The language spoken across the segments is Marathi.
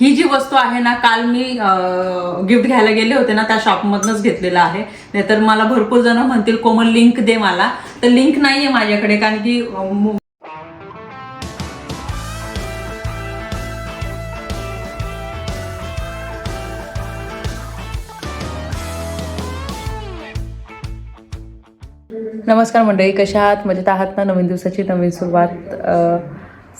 ही जी वस्तू आहे ना काल मी गिफ्ट घ्यायला गेले होते ना त्या शॉपमधनच घेतलेलं आहे. नाहीतर मला भरपूर जण म्हणतील कोमल लिंक दे मला. तर लिंक नाहीये माझ्याकडे कारण की नमस्कार मंडळी कशा आहात? मजेत आहात ना? नवीन दिवसाची नवीन सुरुवात.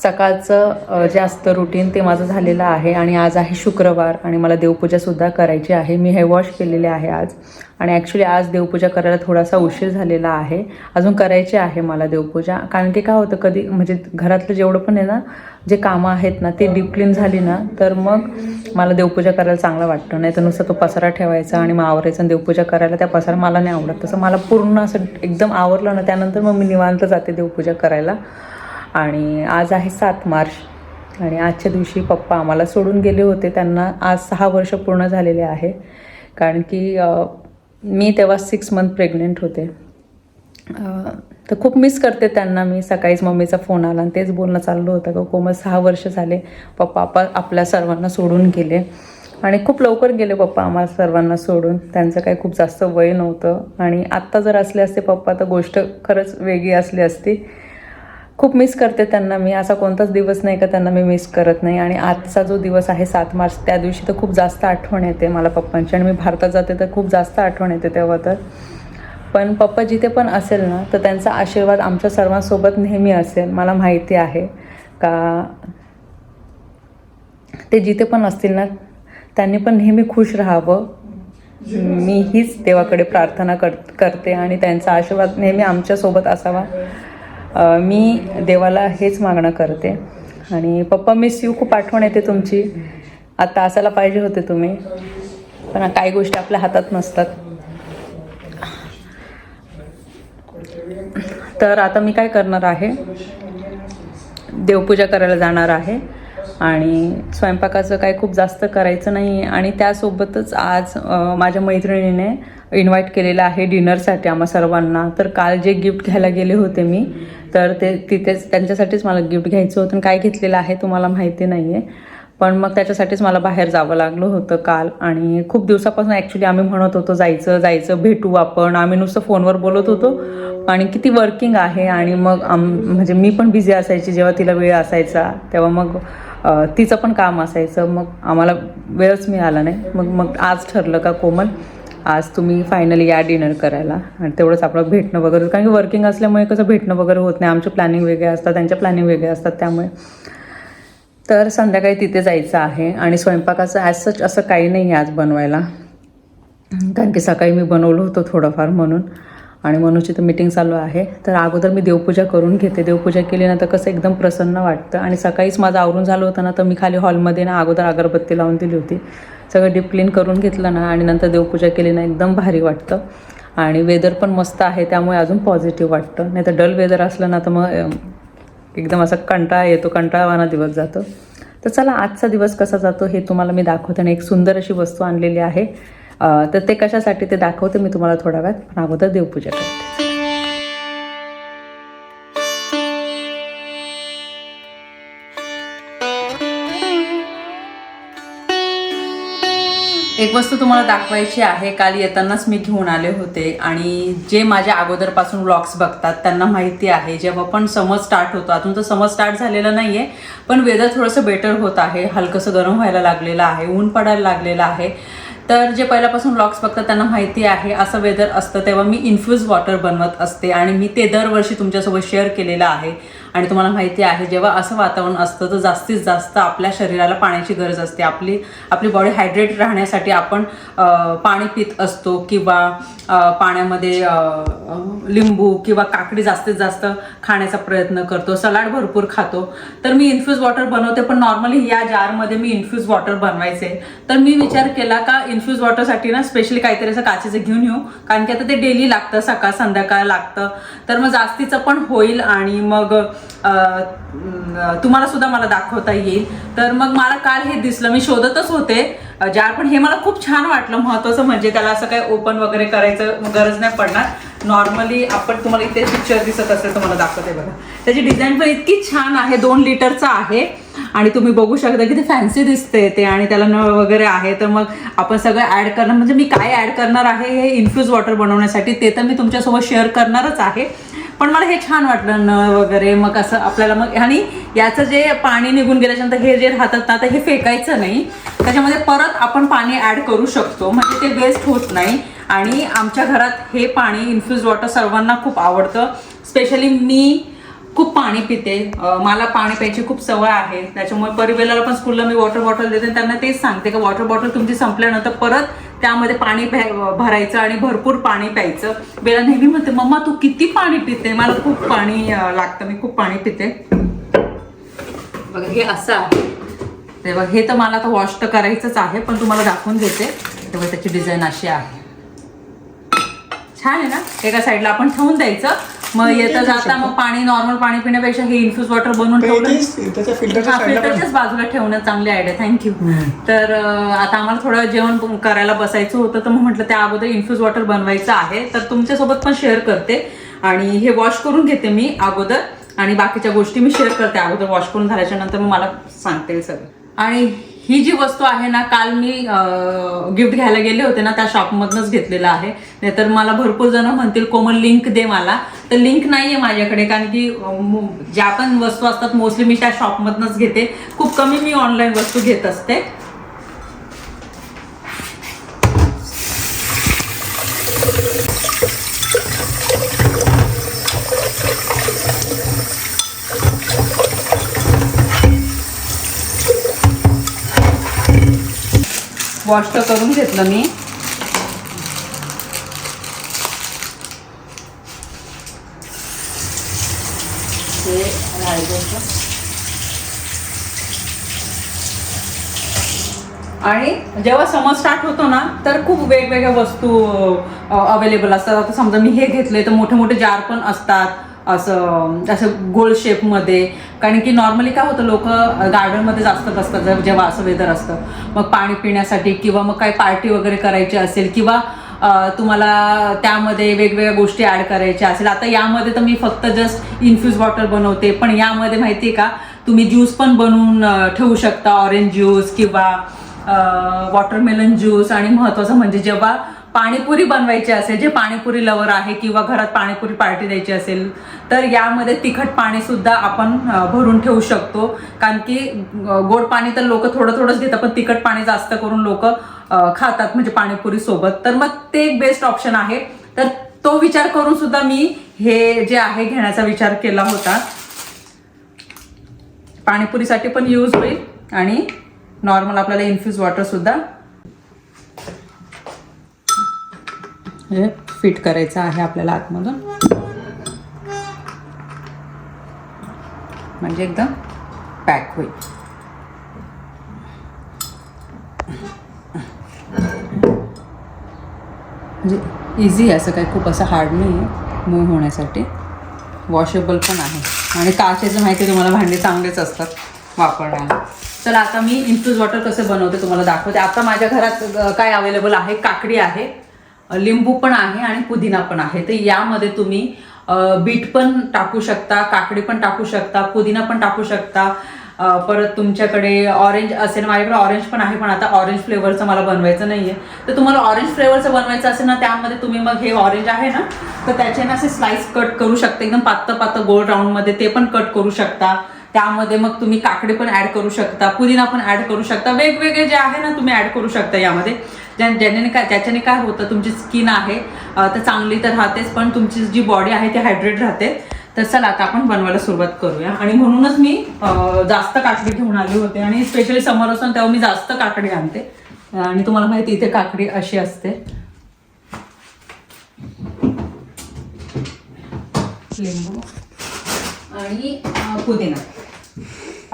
सकाळचं जास्त रुटीन ते माझं झालेलं आहे आणि आज आहे शुक्रवार आणि मला देवपूजासुद्धा करायची आहे. मी हे वॉश केलेले आहे आज. आणि ॲक्च्युली आज देवपूजा करायला थोडासा उशीर झालेला आहे. अजून करायची आहे मला देवपूजा. कारण की काय होतं कधी म्हणजे घरातलं जेवढं पण आहे ना जे कामं आहेत ना ते डीप क्लीन झाली ना तर मग मला देवपूजा करायला चांगलं वाटतं. नाही तर नुसतं तो पसारा ठेवायचा आणि मग आवरायचा आणि देवपूजा करायला. त्या पसारा मला नाही आवडत. तसं मला पूर्ण असं एकदम आवरलं ना त्यानंतर मग मी निवांत जाते देवपूजा करायला. आणि आज आहे सात मार्च. आणि आजच्या दिवशी पप्पा आम्हाला सोडून गेले होते. त्यांना आज सहा वर्ष पूर्ण झालेले आहे. कारण की मी तेव्हा सिक्स मंथ प्रेग्नेंट होते. तर खूप मिस करते त्यांना. मी सकाळीच मम्मीचा फोन आला आणि तेच बोलणं चाललं होतं का कोमल सहा वर्ष झाले. पप्पा आपा आपल्या सर्वांना सोडून गेले. आणि खूप लवकर गेले पप्पा आम्हाला सर्वांना सोडून. त्यांचं काही खूप जास्त वय नव्हतं. आणि आत्ता जर असले असते पप्पा तर गोष्ट खरंच वेगळी असली असती. खूप मिस करते त्यांना मी. असा कोणताच दिवस नाही का त्यांना मी मिस करत नाही. आणि आजचा जो दिवस आहे सात मार्च त्या दिवशी तर खूप जास्त आठवण येते मला पप्पांची. आणि मी भारतात जाते तर खूप जास्त आठवण येते तेव्हा तर. पण पप्पा जिथे पण असेल ना तर त्यांचा आशीर्वाद आमच्या सर्वांसोबत नेहमी असेल मला माहिती आहे. का ते जिथे पण असतील ना त्यांनी पण नेहमी खुश राहावं. मी हीच देवाकडे प्रार्थना कर करते. आणि त्यांचा आशीर्वाद नेहमी आमच्यासोबत असावा. मी देवाला हेच मागणं करते. आणि पप्पा मिस यू खूप आठवण येते तुमची. आता असायला पाहिजे होते तुम्ही. पण काही गोष्टी आपल्या हातात नसतात. तर आता मी काय करणार आहे? देवपूजा करायला जाणार आहे. आणि स्वयंपाकाचं काय खूप जास्त करायचं नाही. आणि त्यासोबतच आज माझ्या मैत्रिणीने इन्व्हाइट केलेलं आहे डिनरसाठी आम्हा सर्वांना. तर काल जे गिफ्ट घ्यायला गेले होते मी तर ते तिथेच त्यांच्यासाठीच मला गिफ्ट घ्यायचं होतं काय घेतलेलं आहे तुम्हाला माहिती नाही आहे पण मग त्याच्यासाठीच मला बाहेर जावं लागलं होतं काल आणि खूप दिवसापासून ॲक्च्युली आम्ही म्हणत होतो जायचं जायचं भेटू आपण. आम्ही नुसतं फोनवर बोलत होतो आणि किती वर्किंग आहे आणि मग आम म्हणजे मी पण बिझी असायची जेव्हा तिला वेळ असायचा तेव्हा मग तिचं पण काम असायचं. मग आम्हाला वेळच मिळाला नाही. मग मग आज ठरलं का कोमल? आज तुम्ही फायनली या डिनर करायला. आणि तेवढंच आपलं भेटणं वगैरे होतं. कारण की वर्किंग असल्यामुळे कसं भेटणं वगैरे होत नाही. आमचे प्लॅनिंग वेगळे असतात त्यांच्या प्लॅनिंग वेगळे असतात त्यामुळे. तर संध्याकाळी तिथे जायचं आहे. आणि स्वयंपाकाचं ॲज सच असं काही नाही आहे आज बनवायला. कारण की सकाळी मी बनवलं होतं थोडंफार म्हणून. आणि मनूची तर मीटिंग चालू आहे. तर अगोदर मी देवपूजा करून घेते. देवपूजा केली ना तर कसं एकदम प्रसन्न वाटतं. आणि सकाळीच माझं आवरून झालं होतं ना तर मी खाली हॉलमध्ये ना अगोदर अगरबत्ती लावून दिली होती. सगळं डीप क्लीन करून घेतलं ना आणि नंतर देवपूजा केली ना एकदम भारी वाटतं. आणि वेदर पण मस्त आहे त्यामुळे अजून पॉझिटिव्ह वाटतं. नाही तर डल वेदर असलं ना तर मग एकदम असा कंटाळा येतो कंटाळवाना दिवस जातो. तर चला आजचा दिवस कसा जातो हे तुम्हाला मी दाखवते आणि एक सुंदर अशी वस्तू आणलेली आहे. तर ते कशासाठी ते दाखवते मी तुम्हाला थोड्या वेळात पण अगोदर देवपूजा करते. एक वस्तू तुम्हाला दाखवायची आहे काल येतानाच मी घेऊन आले होते आणि जे माझ्या अगोदरपासून व्लॉग्स बघतात त्यांना माहिती आहे. जेव्हा पण समज स्टार्ट होतो अजून तर समज स्टार्ट झालेला नाही आहे पण वेदर थोडंसं बेटर होत आहे. हलकंसं गरम व्हायला लागलेलं आहे ऊन पडायला लागलेलं आहे. तर जे पहिल्यापासून व्लॉग्स बघतात त्यांना माहिती आहे असं वेदर असतं तेव्हा मी इन्फ्यूज वॉटर बनवत असते आणि मी ते दरवर्षी तुमच्यासोबत शेअर केलेलं आहे. आणि तुम्हाला माहिती आहे जेव्हा असं वातावरण असतं तर जास्तीत जास्त आपल्या शरीराला पाण्याची गरज असते. आपली आपली बॉडी हायड्रेट राहण्यासाठी आपण पाणी पित असतो किंवा पाण्यामध्ये लिंबू किंवा काकडी जास्तीत जास्त खाण्याचा प्रयत्न करतो सलाड भरपूर खातो. तर मी इन्फ्यूज वॉटर बनवते पण नॉर्मली या जारमध्ये मी इन्फ्यूज वॉटर बनवायचे. तर मी विचार केला का इन्फ्यूज वॉटरसाठी ना स्पेशली काहीतरी असं काचेचं घेऊन येऊ. कारण की आता ते डेली लागतं सकाळ संध्याकाळ लागतं. तर मग जास्तीचं पण होईल आणि मग तुम्हाला सुद्धा मला दाखवता येईल. तर मग मला काल हे दिसलं. मी शोधतच होते. जार पण हे मला खूप छान वाटलं. महत्वाचं म्हणजे त्याला असं काही ओपन वगैरे करायचं गरज नाही पडणार. नॉर्मली आपण तुम्हाला इथे पिक्चर दिसत असेल तुम्हाला दाखवते बघा. त्याची डिझाईन पण इतकी छान आहे. दोन लिटरचं आहे. आणि तुम्ही बघू शकता की ते फॅन्सी दिसते ते आणि त्याला नळ वगैरे आहे. तर मग आपण सगळं ऍड करणार. म्हणजे मी काय ऍड करणार आहे हे इन्फ्यूज वॉटर बनवण्यासाठी ते तर मी तुमच्यासोबत शेअर करणारच आहे. पण मला हे छान वाटलं नळ वगैरे मग असं आपल्याला मग आणि याचं जे पाणी निघून गेल्याच्यानंतर हे जे राहतात ना तर हे फेकायचं नाही. त्याच्यामध्ये परत आपण पाणी ॲड करू शकतो म्हणजे ते वेस्ट होत नाही. आणि आमच्या घरात हे पाणी इन्फ्युज वॉटर सर्वांना खूप आवडतं. स्पेशली मी खूप पाणी पिते. मला पाणी प्यायची खूप सवय आहे. त्याच्यामुळे परिवेलाला पण स्कूलला मी वॉटर बॉटल देते त्यांना तेच सांगते की वॉटर बॉटल तुमची संपल्यानंतर परत त्यामध्ये पाणी भरायचं आणि भरपूर पाणी प्यायचं. बेला नेहमी म्हणते मम्मा तू किती पाणी पिते? मला खूप पाणी लागतं. मी खूप पाणी पिते. बघा हे असं आहे. तेव्हा हे तर मला आता वॉश तर करायचंच आहे पण तुम्हाला दाखवून देते. तेव्हा त्याची डिझाईन अशी आहे. छान आहे ना? एका साईडला आपण ठेवून द्यायचं. मग येतं जाता मग पाणी नॉर्मल पाणी पिण्यापेक्षा हे इन्फ्यूज वॉटर बनवून ठेवलं फिल्टरच्याच बाजूला ठेवणं चांगली आयडिया थँक्यू तर आता आम्हाला थोडं जेवण करायला बसायचं होतं तर मग म्हटलं त्या अगोदर इन्फ्यूज वॉटर बनवायचं आहे. तर तुमच्यासोबत पण शेअर करते. आणि हे वॉश करून घेते मी अगोदर. आणि बाकीच्या गोष्टी मी शेअर करते अगोदर वॉश करून झाल्याच्यानंतर मग मला सांगते सगळं. आणि ही जी वस्तू आहे ना काल मी गिफ्ट घ्यायला गेले होते ना त्या शॉपमधनंच घेतलेलं आहे. नाहीतर मला भरपूर जण म्हणतील कोमल लिंक दे मला. तर लिंक नाही आहे माझ्याकडे कारण की ज्या पण वस्तू असतात मोस्टली मी त्या शॉपमधनंच घेते. खूप कमी मी ऑनलाईन वस्तू घेत असते. वॉश तर करून घेतलं मी. हे आणि जेव्हा समर स्टार्ट होतो ना तर खूप वेगवेगळ्या वस्तू अवेलेबल असतात. आता समजा मी हे घेतले तर मोठे मोठे जार पण असतात. असं असं गोल शेपमध्ये कारण की नॉर्मली काय होतं लोक गार्डनमध्ये जास्त बसतात जर- जेव्हा असं वेदर असतं. मग पाणी पिण्यासाठी किंवा मग काही पार्टी वगैरे करायची असेल किंवा तुम्हाला त्यामध्ये वेगवेगळ्या गोष्टी ॲड करायच्या असेल. आता यामध्ये तर मी फक्त जस्ट इन्फ्यूज वॉटर बनवते पण यामध्ये माहिती आहे का तुम्ही ज्यूस पण बनवून ठेवू शकता. ऑरेंज ज्यूस किंवा वॉटरमेलन ज्यूस आणि महत्वाचं म्हणजे जेव्हा पाणीपुरी बनवायची असेल जे पाणीपुरी लवर आहे किंवा घरात पाणीपुरी पार्टी द्यायची असेल तर यामध्ये तिखट पाणी सुद्धा आपण भरून ठेवू शकतो. कारण की गोड पाणी तर लोक थोडं थोडंच घेतात पण तिखट पाणी जास्त करून लोक खातात म्हणजे पाणीपुरी सोबत. तर मग ते एक बेस्ट ऑप्शन आहे. तर तो विचार करून सुद्धा मी हे जे आहे घेण्याचा विचार केला होता. पाणीपुरीसाठी पण यूज होईल आणि नॉर्मल आपल्याला इन्फ्यूज वॉटर फिट करायचं आहे आपल्याला आतमधून. म्हणजे एकदम पॅक होईल. म्हणजे इझी आहे असं काही खूप असं हार्ड नाही आहे मूव होण्यासाठी. वॉशेबल पण आहे. आणि काचेचं माहिती आहे तुम्हाला भांडी चांगलेच असतात वापरण्याला. चला आता मी इन्फ्यूज वॉटर कसं बनवते तुम्हाला दाखवते. आता माझ्या घरात काय अवेलेबल आहे? काकडी आहे. लिंबू पण आहे आणि पुदिना पण आहे. तर यामध्ये तुम्ही बीट पण टाकू शकता काकडी पण टाकू शकता पुदिना पण टाकू शकता. परत तुमच्याकडे ऑरेंज असेल माझ्याकडे ऑरेंज पण आहे पण आता ऑरेंज फ्लेवरचं मला बनवायचं नाही आहे तर तुम्हाला ऑरेंज फ्लेवरचं बनवायचं असेल ना त्यामध्ये तुम्ही मग हे ऑरेंज आहे ना तर त्याचे ना असे स्लाइस कट करू शकता. एकदम पातळ पातळ गोल राऊंडमध्ये ते पण कट करू शकता. त्यामध्ये मग तुम्ही काकडी पण ऍड करू शकता पुदिना पण ऍड करू शकता. वेगवेगळे जे आहे ना तुम्ही ऍड करू शकता यामध्ये. ज्या ज्याने काय ज्याच्याने काय होतं तुमची स्किन आहे तर चांगली तर राहतेच पण तुमची जी बॉडी आहे ती हायड्रेट राहते. तर चला आता आपण बनवायला सुरुवात करूया. आणि म्हणूनच मी जास्त काकडी घेऊन आली होते. आणि स्पेशली समोर असून तेव्हा मी जास्त काकडी आणते. आणि तुम्हाला माहिती इथे काकडी अशी असते. लिंबू. आणि पुदिना.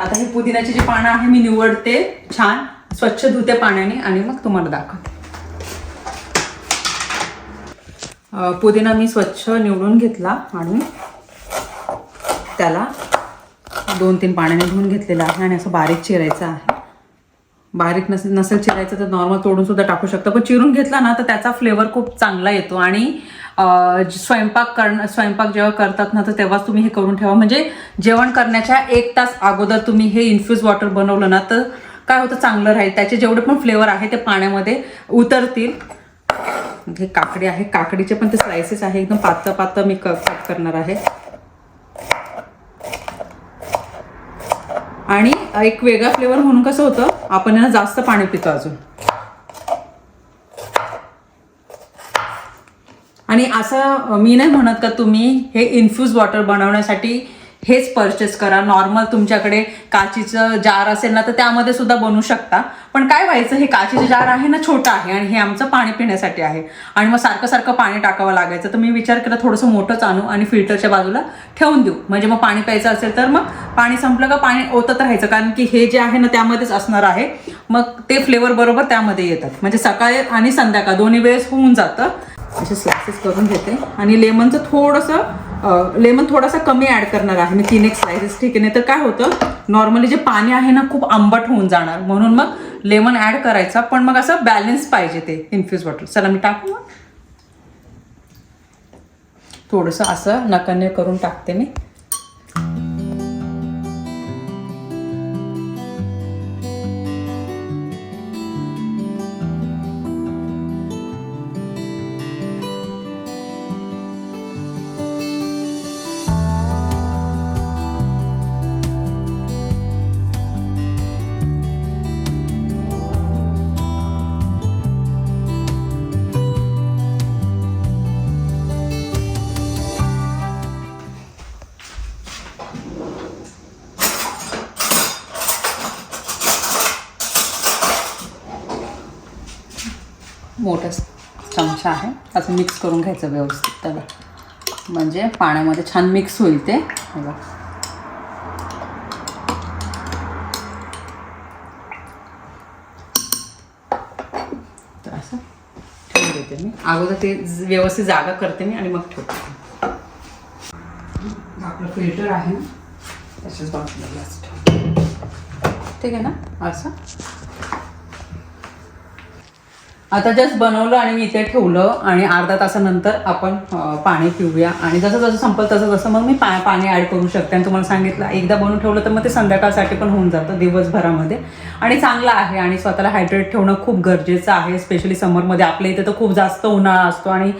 आता हे पुदिन्याची जे पानं आहे मी निवडते छान. स्वच्छ धुते पाण्याने आणि मग तुम्हाला दाखवते. पुदिना मी स्वच्छ निवडून घेतला आणि त्याला दोन तीन पाण्याने धुवून घेतलेला आहे आणि असं बारीक चिरायचं आहे. बारीक नसेल नसेल चिरायचं तर नॉर्मल तोडून सुद्धा टाकू शकतो. पण चिरून घेतला ना तर त्याचा फ्लेवर खूप चांगला येतो. आणि स्वयंपाक करण स्वयंपाक जेव्हा करतात ना तर तेव्हाच तुम्ही हे करून ठेवा. म्हणजे जेवण करण्याच्या एक तास अगोदर तुम्ही हे इन्फ्युज वॉटर बनवलं ना तर काय होतं चांगलं राहील. त्याचे जेवढे पण फ्लेवर आहे ते पाण्यामध्ये उतरतील. हे काकडी आहे. काकडीचे पण ते स्लायसेस आहे. एकदम पातळ पातळ मी कट करणार आहे. आणि एक वेगळा फ्लेवर म्हणून कसं होतं आपण यांना जास्त पाणी पितो अजून. आणि असं मी नाही म्हणत का तुम्ही हे इन्फ्यूज वॉटर बनवण्यासाठी हेच परचेस करा. नॉर्मल तुमच्याकडे काचीचं जार असेल ना तर त्यामध्ये सुद्धा बनवू शकता. पण काय व्हायचं हे काचीचं जार आहे ना छोटं आहे आणि हे आमचं पाणी पिण्यासाठी आहे. आणि मग सारखं सारखं पाणी टाकावं लागायचं. तर मी विचार केला थोडंसं मोठंच आणू आणि फिल्टरच्या बाजूला ठेवून देऊ. म्हणजे मग पाणी प्यायचं असेल तर मग पाणी संपलं का पाणी ओतत राहायचं. कारण की हे जे आहे ना त्यामध्येच असणार आहे. मग ते फ्लेवर बरोबर त्यामध्ये येतात. म्हणजे सकाळी आणि संध्याकाळ दोन्ही वेळेस होऊन जातं. असे स्लायसेस करून घेते. आणि लेमनचं थोडंसं लेमन थोडासा कमी ॲड करणार आहे मी तीन एक स्लायसेस ठीक आहे नाही तर काय होतं नॉर्मली जे पाणी आहे ना खूप आंबट होऊन जाणार. म्हणून मग लेमन ॲड करायचा पण मग असं बॅलन्स पाहिजे ते इन्फ्यूज वॉटर चला मी टाकू मग. थोडंसं असं नकाने करून टाकते मी. मोठा चमचा आहे. असं मिक्स करून घ्यायचं व्यवस्थित. त्याला म्हणजे पाण्यामध्ये छान मिक्स होईल ते. बघा. तर असं ठेवून देते मी. अगोदर ते व्यवस्थित जागा करते मी आणि मग ठेवते. आपलं फिल्टर आहे. ना बाजूला ठेवते. ठीक आहे ना? असं? आता जस्ट बनवलं आणि मी इथे ठेवलं आणि अर्धा तासानंतर आपण पाणी पिऊया. आणि जसं जसं संपल तसं तसं मग मी पा पाणी ॲड करू शकते. आणि तुम्हाला सांगितलं एकदा बनवून ठेवलं तर मग ते संध्याकाळसाठी पण होऊन जातं दिवसभरामध्ये. आणि चांगलं आहे आणि स्वतःला हायड्रेट ठेवणं खूप गरजेचं आहे स्पेशली समरमध्ये आपल्या इथे तर खूप जास्त उन्हाळा असतो आणि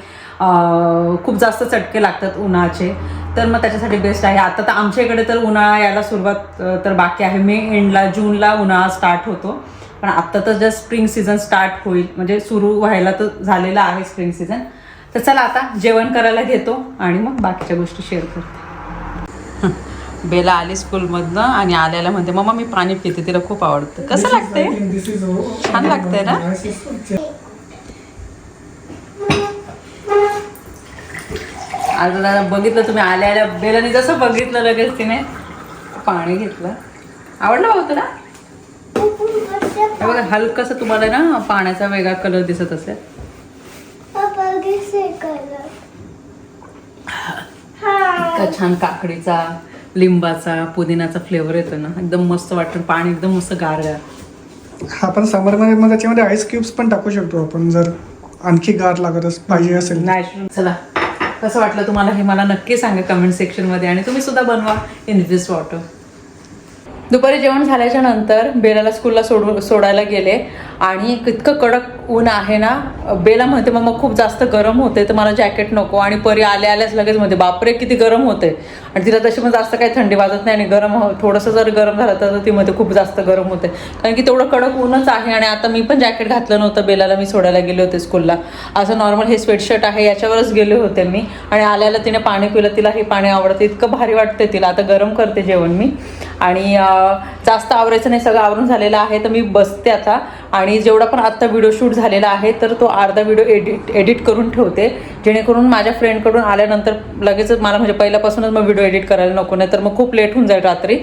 खूप जास्त चटके लागतात उन्हाचे. तर मग त्याच्यासाठी बेस्ट आहे. आता तर आमच्या इकडे तर उन्हाळा यायला सुरुवात तर बाकी आहे. मे एंडला जूनला उन्हाळा स्टार्ट होतो. पण आत्ता तर जस्ट स्प्रिंग सीझन स्टार्ट होईल. म्हणजे सुरू व्हायला तर झालेला आहे स्प्रिंग सीझन. तर चला आता जेवण करायला घेतो आणि मग बाकीच्या गोष्टी शेअर करते. बेला आली स्कूलमधनं आणि आल्याला म्हणते मम्मा मी पाणी पिते तिला खूप आवडतं. कसं लागतंय? छान लागतंय ना? आज बघितलं तुम्ही आल्या आल्या बेलाने जसं बघितलं लगेच तिने पाणी घेतलं. आवडलं भाऊ तुला? हे बघा हलकस तुम्हाला ना पाण्याचा वेगळा कलर दिसत असेल. इतका छान काकडीचा लिंबाचा पुदिनाचा फ्लेवर येतो ना. एकदम मस्त वाटतं. पाणी एकदम मस्त गारगार हा पण समरमध्ये मग त्याच्यामध्ये आईस क्यूब्स पण टाकू शकतो आपण जर आणखी गार लागत पाहिजे असेल नॅचरल चला. कसं वाटलं तुम्हाला हे मला नक्की सांगा कमेंट सेक्शनमध्ये आणि तुम्ही सुद्धा बनवा इन्व्हिस्ट वॉटर दुपारी जेवण झाल्याच्यानंतर बेलाला स्कूलला सोडू सोडायला गेले. आणि इतकं कडक ऊन आहे ना? बेला म्हणते मग खूप जास्त गरम होते तर मला जॅकेट नको. आणि परी आल्या आल्याच लगेच म्हणते बापरे किती गरम होते आणि तिला तशी पण जास्त काही थंडी वाजत नाही आणि गरम हो थोडंसं जर गरम झालं तर ती मध्ये खूप जास्त गरम होते कारण की तेवढं कडक ऊनच आहे आणि आता मी पण जॅकेट घातलं नव्हतं बेलाला मी सोडायला गेले होते स्कूलला. असं नॉर्मल हे स्वेटशर्ट आहे याच्यावरच गेले होते मी. आणि आल्याला तिने पाणी पिलं तिला हे पाणी आवडतं इतकं भारी वाटते तिला. आता गरम करते जेवण मी. आणि जास्त आवरायचं नाही सगळं आवरून झालेलं आहे तर मी बसते आता. आणि जेवढा पण आत्ता व्हिडिओ शूट झालेला आहे तर तो अर्धा व्हिडिओ एडिट एडिट करून ठेवते. जेणेकरून माझ्या फ्रेंडकडून आल्यानंतर लगेचच मला म्हणजे पहिल्यापासूनच मग व्हिडिओ एडिट करायला नको नाही तर मग खूप लेट होऊन जाईल रात्री.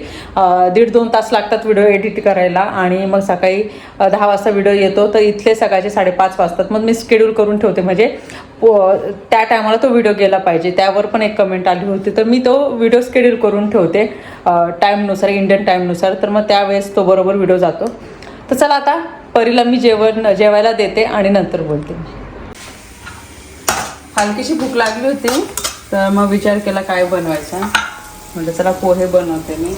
दीड दोन तास लागतात व्हिडिओ एडिट करायला आणि मग सकाळी दहा वाजता व्हिडिओ येतो. तर इथले सकाळचे साडेपाच वाजतात. मग मी शेड्यूल करून ठेवते. म्हणजे त्या टायमाला तो व्हिडिओ गेला पाहिजे. त्यावर पण एक कमेंट आली होती. तर मी तो व्हिडिओ स्केड्यूल करून ठेवते टाईमनुसार इंडियन टाईमनुसार तर मग त्यावेळेस तो बरोबर व्हिडिओ जातो. तर चला आता परीला मी जेवण जेवायला देते आणि नंतर बोलते. हलकीशी भूक लागली होती तर मग विचार केला काय बनवायचा. म्हणजे चला पोहे बनवते मी.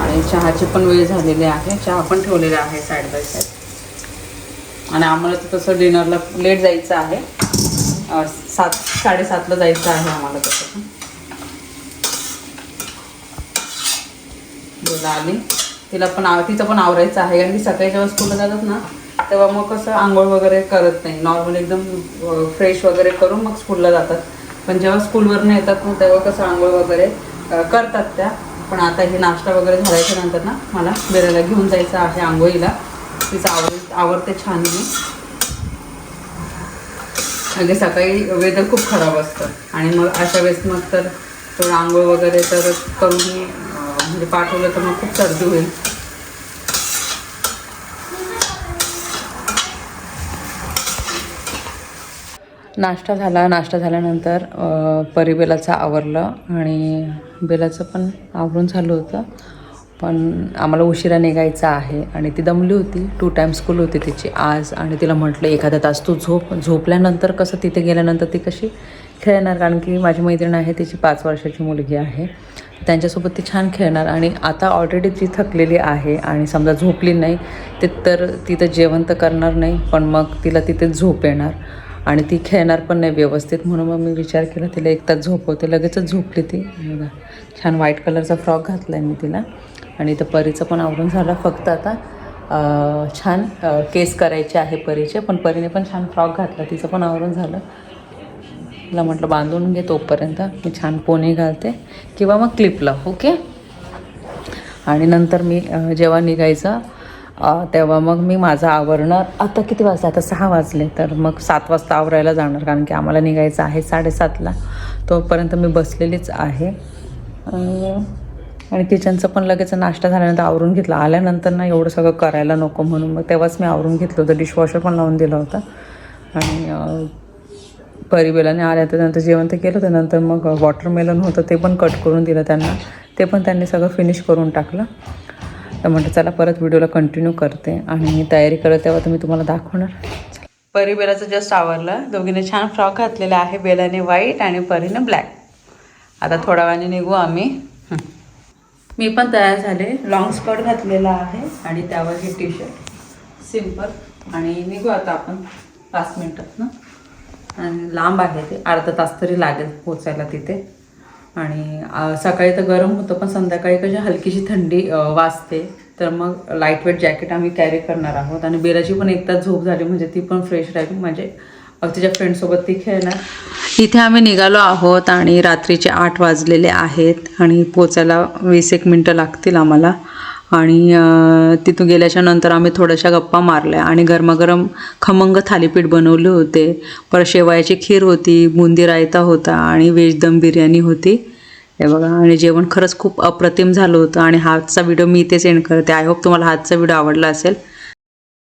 आणि चहाची पण वेळ झालेली आहे. चहा पण ठेवलेला आहे साईड बाय साईड आणि आम्हाला तर तसं डिनरला लेट जायचं आहे. सात साडेसातला जायचं आहे आम्हाला तसं पण. बोला आली. तिला पण आव तिचं पण आवरायचं आहे कारण की सकाळी जेव्हा स्कूलला जातात ना तेव्हा मग कसं आंघोळ वगैरे करत नाही. नॉर्मल एकदम फ्रेश वगैरे करून मग स्कूलला जातात. पण जेव्हा स्कूलवरनं येतात ना तेव्हा कसं आंघोळ वगैरे करतात त्या. पण आता हे नाश्ता वगैरे झाल्याच्यानंतर ना मला बेरायला घेऊन जायचं आहे आंघोळीला. तिचं आवर आवडते छान मी म्हणजे सकाळी वेदर खूप खराब असतं. आणि मग अशा वेळेस मग तर थोडं आंघोळ वगैरे तर करून मी म्हणजे पाठवलं तर मग खूप सर्दी होईल. नाश्ता झाला. नाश्ता झाल्यानंतर परीबेलाचं परी बेलाचं आवरलं आणि बेलाचं पण आवरून झालं होतं. पण आम्हाला उशिरा निघायचं आहे आणि ती दमली होती. टू टाईम स्कूल होती तिची आज आणि तिला म्हटलं एखादा तास तू झोप. झोपल्यानंतर कसं तिथे गेल्यानंतर ती कशी खेळणार? कारण की माझी मैत्रीण आहे तिची पाच वर्षाची मुलगी आहे. त्यांच्यासोबत ती छान खेळणार आणि आता ऑलरेडी ती थकलेली आहे आणि समजा झोपली नाही ते तर तिथं जेवण तर करणार नाही पण मग तिला तिथे झोप येणार. आणि ती खेळणार पण नाही व्यवस्थित म्हणून मग मी विचार केला तिला एक तास झोपवते. लगेचच झोपली ती. छान व्हाईट कलरचा फ्रॉक घातला आहे मी तिला. आणि इथं परीचं पण आवरून झालं. फक्त आता छान केस करायचे आहे परीचे पण परीने पण छान फ्रॉक घातला. तिचं पण आवरून झालं. तिला म्हटलं बांधून घे तोपर्यंत. मी छान पोने घालते. किंवा मग क्लिपला ओके? आणि नंतर मी जेव्हा निघायचं तेव्हा मग मी माझं आवरणार. आता किती वाजता आता सहा वाजले. तर मग सात वाजता आवरायला जाणार कारण की आम्हाला निघायचं आहे साडेसातला. तोपर्यंत मी बसलेलीच आहे. आणि किचनचं पण लगेच नाश्ता झाल्यानंतर आवरून घेतलं. आल्यानंतर ना एवढं सगळं करायला नको म्हणून. मग तेव्हाच मी आवरून घेतलं होतं. डिशवॉशर पण लावून दिलं होतं. आणि परिबेलाने आल्या तर नंतर जेवण ते केलं त्यानंतर नंतर मग वॉटरमेलन होतं ते पण कट करून दिलं त्यांना. ते पण त्यांनी सगळं फिनिश करून टाकलं. तर म्हटलं चला परत व्हिडिओला कंटिन्यू करते. आणि मी तयारी करत तेव्हा तर मी तुम्हाला दाखवणार. परिबेलाचं जस्ट आवरलं. दोघीने छान फ्रॉक घातलेला आहे. बेलाने व्हाईट आणि परीने ब्लॅक आता थोड्या वेळाने निघू आम्ही. मी पण तयार झाले. लॉंग स्कर्ट घातलेला आहे आणि त्यावर हे टी शर्ट सिंपल आणि निघू आता आपण पाच मिनटात ना. आणि लांब आहे ते. अर्धा तास तरी लागेल पोचायला तिथे. आणि सकाळी तर गरम होतं पण संध्याकाळी कशी हलकीशी थंडी वाजते. तर मग लाइट वेट जॅकेट आम्ही कॅरी करणार आहोत. आणि बेलाची पण एक तास झोप झाली म्हणजे ती पण फ्रेश राहील. म्हणजे तिच्या फ्रेंडसोबत ती खेळणार इथे आम्ही निघालो आहोत आणि रात्रीचे आठ वाजलेले आहेत आणि पोचायला वीस एक मिनटं लागतील आम्हाला. आणि तिथून गेल्याच्यानंतर आम्ही थोड्याशा गप्पा मारल्या आणि गरमागरम खमंग थालीपीठ बनवले होते. परत शेवयाची खीर होती बुंदी रायता होता आणि व्हेज दम बिर्याणी होती. हे बघा आणि जेवण खरंच खूप अप्रतिम झालं होतं आणि हातचा व्हिडिओ मी इथेच एंड करते. आय होप तुम्हाला हातचा व्हिडिओ आवडला असेल.